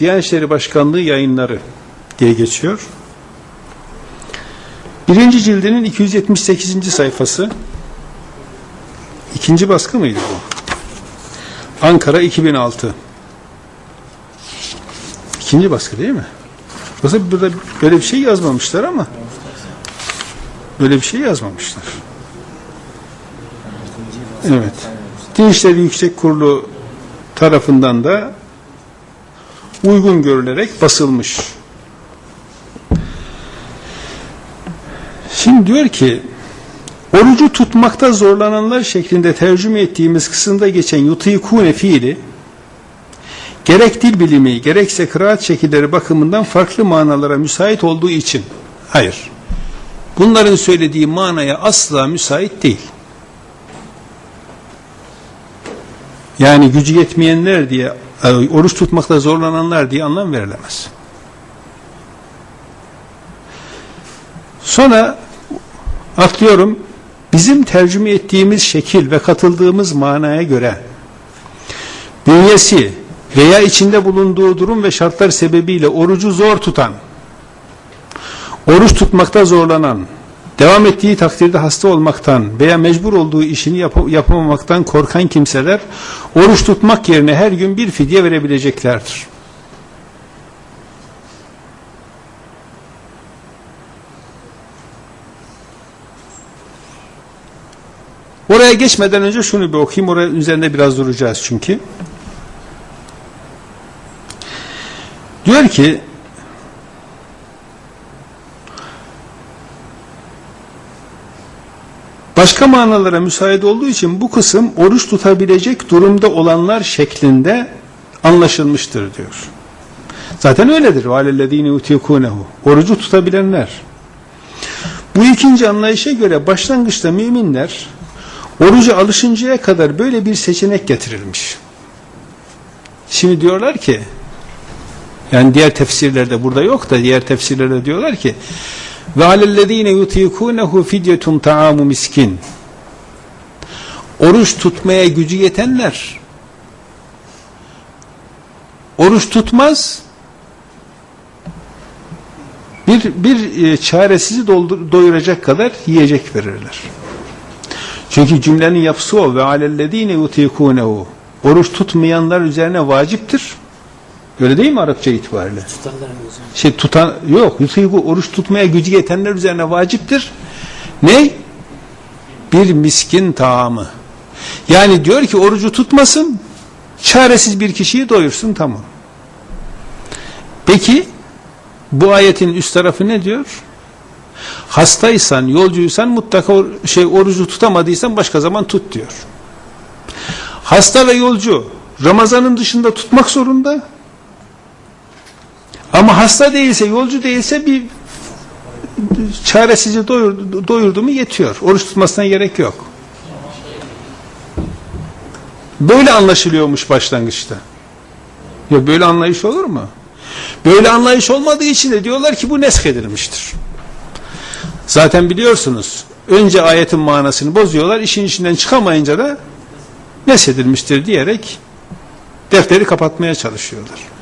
Diyanet İşleri Başkanlığı yayınları diye geçiyor. Birinci cildinin 278. sayfası. İkinci baskı mıydı bu? Ankara 2006. İkinci baskı değil mi? Aslında burada böyle bir şey yazmamışlar ama böyle bir şey yazmamışlar. Evet. Din İşleri Yüksek Kurulu tarafından da uygun görülerek basılmış. Şimdi diyor ki orucu tutmakta zorlananlar şeklinde tercüme ettiğimiz kısımda geçen yutikune fiili gerek dil bilimi gerekse kıraat şekilleri bakımından farklı manalara müsait olduğu için hayır. Bunların söylediği manaya asla müsait değil. Yani gücü yetmeyenler diye oruç tutmakta zorlananlar diye anlam verilemez. Sonra atlıyorum bizim tercüme ettiğimiz şekil ve katıldığımız manaya göre bünyesi veya içinde bulunduğu durum ve şartlar sebebiyle orucu zor tutan, oruç tutmakta zorlanan, devam ettiği takdirde hasta olmaktan veya mecbur olduğu işini yap- yapamamaktan korkan kimseler oruç tutmak yerine her gün bir fidye verebileceklerdir. Oraya geçmeden önce şunu bir okuyayım. Oraya üzerinde biraz duracağız çünkü. Diyor ki Başka manalara müsait olduğu için bu kısım oruç tutabilecek durumda olanlar şeklinde anlaşılmıştır diyor. Zaten öyledir. وَعَلَى utikunehu. Orucu tutabilenler. Bu ikinci anlayışa göre başlangıçta müminler oruca alışıncaya kadar böyle bir seçenek getirilmiş. Şimdi diyorlar ki yani diğer tefsirlerde burada yok da diğer tefsirlerde diyorlar ki ve alellezine yutikunehu fidyetun taamu miskin. Oruç tutmaya gücü yetenler oruç tutmaz bir bir e, çaresizi doldur, doyuracak kadar yiyecek verirler. Çünkü cümlenin yapısı o ve alellezine yutikunehu. Oruç tutmayanlar üzerine vaciptir. Öyle değil mi Arapça itibariyle? Şey tutan yok yutiku oruç tutmaya gücü yetenler üzerine vaciptir. Ne? Bir miskin taamı. Yani diyor ki orucu tutmasın, çaresiz bir kişiyi doyursun tamam. Peki bu ayetin üst tarafı ne diyor? Hastaysan, yolcuysan mutlaka or- şey orucu tutamadıysan başka zaman tut diyor. Hasta ve yolcu Ramazanın dışında tutmak zorunda. Ama hasta değilse, yolcu değilse bir çaresizce doyurdu, doyurdu mu yetiyor. Oruç tutmasına gerek yok. Böyle anlaşılıyormuş başlangıçta. Ya böyle anlayış olur mu? Böyle anlayış olmadığı için de diyorlar ki bu nesk. Zaten biliyorsunuz önce ayetin manasını bozuyorlar, işin içinden çıkamayınca da nesk edilmiştir diyerek defteri kapatmaya çalışıyorlar.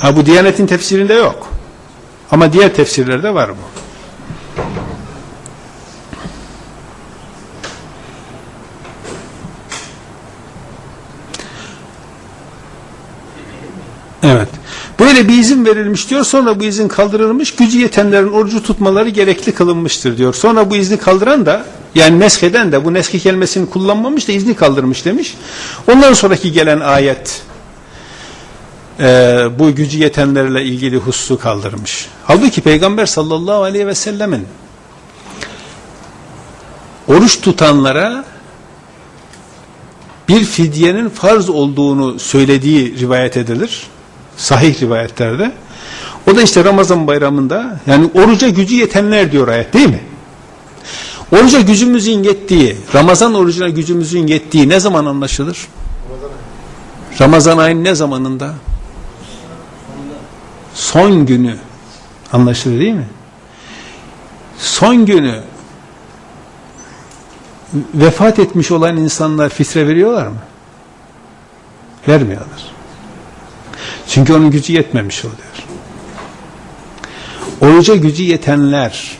Ha bu Diyanet'in tefsirinde yok. Ama diğer tefsirlerde var bu. Evet. Böyle bir izin verilmiş diyor. Sonra bu izin kaldırılmış. Gücü yetenlerin orucu tutmaları gerekli kılınmıştır diyor. Sonra bu izni kaldıran da yani nesheden de bu neski kelimesini kullanmamış da izni kaldırmış demiş. Ondan sonraki gelen ayet e, bu gücü yetenlerle ilgili hususu kaldırmış. Halbuki Peygamber sallallahu aleyhi ve sellemin oruç tutanlara bir fidyenin farz olduğunu söylediği rivayet edilir. Sahih rivayetlerde. O da işte Ramazan bayramında yani oruca gücü yetenler diyor ayet değil mi? Oruca gücümüzün yettiği, Ramazan orucuna gücümüzün yettiği ne zaman anlaşılır? Ramazan ayının ne zamanında? Son günü anlaşılır değil mi? Son günü vefat etmiş olan insanlar fitre veriyorlar mı? Vermiyorlar. Çünkü onun gücü yetmemiş oluyor. Oruca gücü yetenler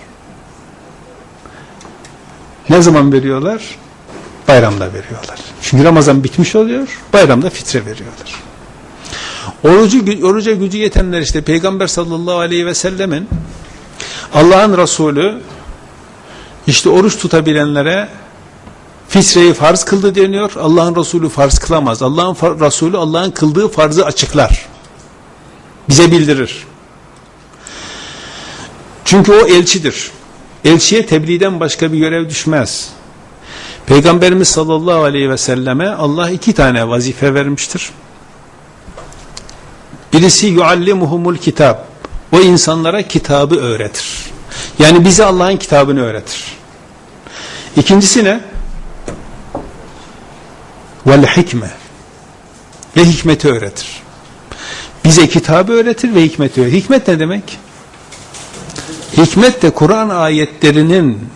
ne zaman veriyorlar? Bayramda veriyorlar. Çünkü Ramazan bitmiş oluyor, bayramda fitre veriyorlar. Orucu, oruca gücü yetenler işte Peygamber sallallahu aleyhi ve sellemin Allah'ın Resulü işte oruç tutabilenlere fitreyi farz kıldı deniyor. Allah'ın Resulü farz kılamaz. Allah'ın Resulü Allah'ın kıldığı farzı açıklar. Bize bildirir. Çünkü o elçidir. Elçiye tebliğden başka bir görev düşmez. Peygamberimiz sallallahu aleyhi ve selleme Allah iki tane vazife vermiştir. Birisi yuallimuhumul kitab. O insanlara kitabı öğretir. Yani bize Allah'ın kitabını öğretir. İkincisi ne? Vel hikme. Ve hikmeti öğretir. Bize kitabı öğretir ve hikmeti öğretir. Hikmet ne demek? Hikmet de Kur'an ayetlerinin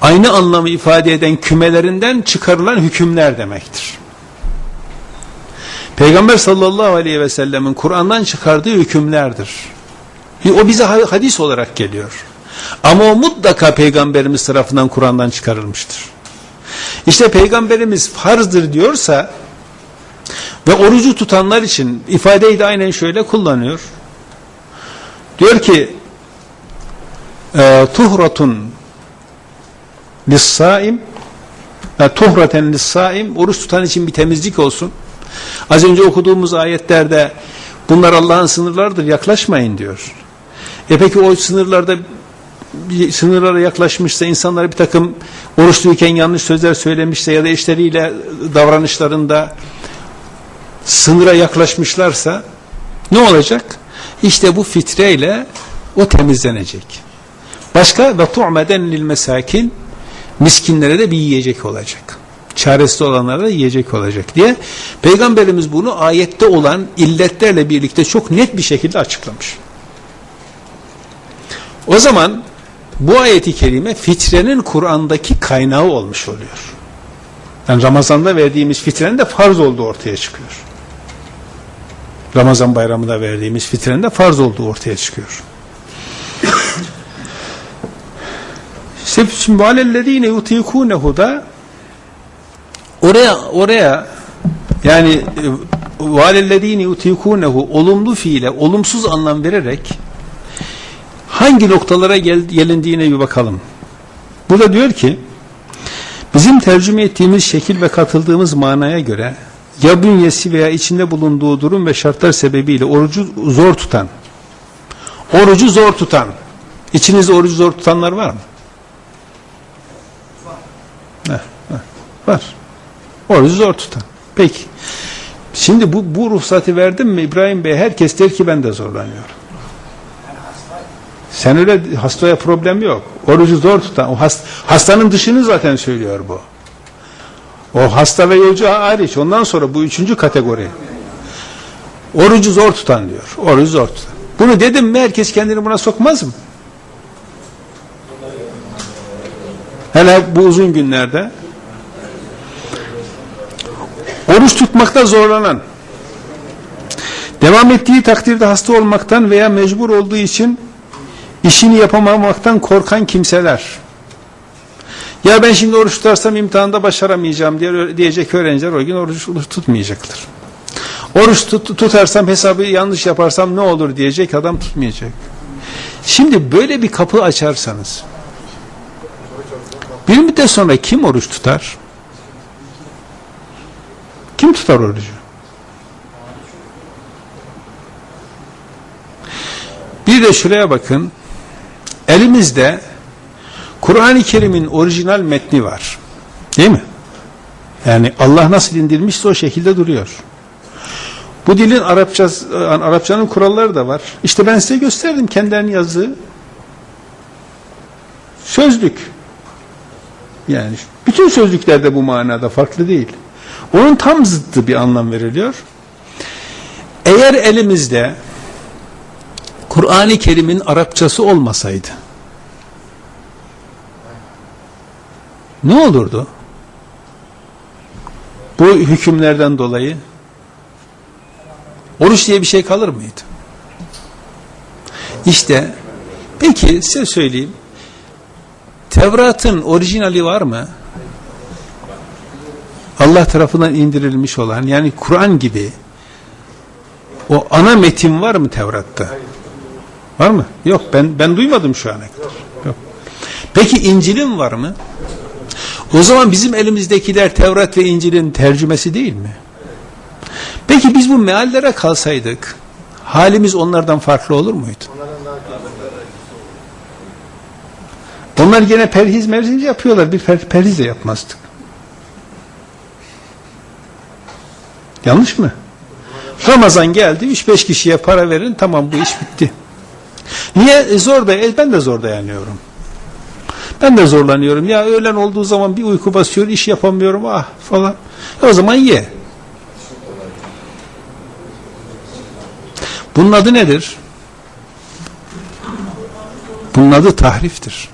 aynı anlamı ifade eden kümelerinden çıkarılan hükümler demektir. Peygamber sallallahu aleyhi ve sellemin Kur'an'dan çıkardığı hükümlerdir. O bize hadis olarak geliyor. Ama o mutlaka Peygamberimiz tarafından Kur'an'dan çıkarılmıştır. İşte Peygamberimiz farzdır diyorsa ve orucu tutanlar için ifadeyi de aynen şöyle kullanıyor. Diyor ki e, tuhratun lissaim tuhraten lissaim oruç tutan için bir temizlik olsun. Az önce okuduğumuz ayetlerde bunlar Allah'ın sınırlarıdır yaklaşmayın diyor. E peki o sınırlarda sınırlara yaklaşmışsa insanlara bir takım oruçluyken yanlış sözler söylemişse ya da eşleriyle davranışlarında sınıra yaklaşmışlarsa ne olacak? İşte bu fitreyle o temizlenecek. Başka ve tu'meden lil mesakin miskinlere de bir yiyecek olacak. Çaresiz olanlara yiyecek olacak diye Peygamberimiz bunu ayette olan illetlerle birlikte çok net bir şekilde açıklamış. O zaman bu ayeti kerime fitrenin Kur'an'daki kaynağı olmuş oluyor. Yani Ramazan'da verdiğimiz fitrenin de farz olduğu ortaya çıkıyor. Ramazan bayramında verdiğimiz fitrenin de farz olduğu ortaya çıkıyor. İşte şimdi valellezine yutikunehu da oraya oraya yani e, valellezine yutikunehu olumlu fiile olumsuz anlam vererek hangi noktalara gel, gelindiğine bir bakalım. Burada diyor ki bizim tercüme ettiğimiz şekil ve katıldığımız manaya göre ya bünyesi veya içinde bulunduğu durum ve şartlar sebebiyle orucu zor tutan orucu zor tutan içinizde orucu zor tutanlar var mı? Var. Var. Orucu zor tutan. Peki. Şimdi bu, bu ruhsatı verdim mi İbrahim Bey herkes der ki ben de zorlanıyorum. Sen öyle hastaya problem yok. Orucu zor tutan. O hast, hastanın dışını zaten söylüyor bu. O hasta ve yolcu hariç. Ondan sonra bu üçüncü kategori. Orucu zor tutan diyor. Orucu zor tutan. Bunu dedim mi herkes kendini buna sokmaz mı? Hele bu uzun günlerde oruç tutmakta zorlanan devam ettiği takdirde hasta olmaktan veya mecbur olduğu için işini yapamamaktan korkan kimseler ya ben şimdi oruç tutarsam imtihanda başaramayacağım diye diyecek öğrenciler o gün oruç tutmayacaklar. Oruç tut, tutarsam hesabı yanlış yaparsam ne olur diyecek adam tutmayacak. Şimdi böyle bir kapı açarsanız bir müddet sonra kim oruç tutar? Kim tutar orucu? Bir de şuraya bakın. Elimizde Kur'an-ı Kerim'in orijinal metni var. Değil mi? Yani Allah nasıl indirmişse o şekilde duruyor. Bu dilin Arapça, Arapçanın kuralları da var. İşte ben size gösterdim kendilerinin yazdığı sözlük. Yani bütün sözlüklerde bu manada farklı değil. Onun tam zıttı bir anlam veriliyor. Eğer elimizde Kur'an-ı Kerim'in Arapçası olmasaydı ne olurdu? Bu hükümlerden dolayı Oruç diye bir şey kalır mıydı? İşte peki size söyleyeyim. Tevrat'ın orijinali var mı? Allah tarafından indirilmiş olan yani Kur'an gibi o ana metin var mı Tevrat'ta? Var mı? Yok ben ben duymadım şu ana kadar. Yok. Peki İncil'in var mı? O zaman bizim elimizdekiler Tevrat ve İncil'in tercümesi değil mi? Peki biz bu meallere kalsaydık halimiz onlardan farklı olur muydu? Onlar gene perhiz merhiz yapıyorlar. Bir per, perhiz de yapmazdık. Yanlış mı? Ramazan geldi. 3-5 kişiye para verin. Tamam bu iş bitti. Niye? E, zor da. E, ben de zor dayanıyorum. Ben de zorlanıyorum. Ya öğlen olduğu zaman bir uyku basıyor. iş yapamıyorum. Ah falan. E, o zaman ye. Bunun adı nedir? Bunun adı tahriftir.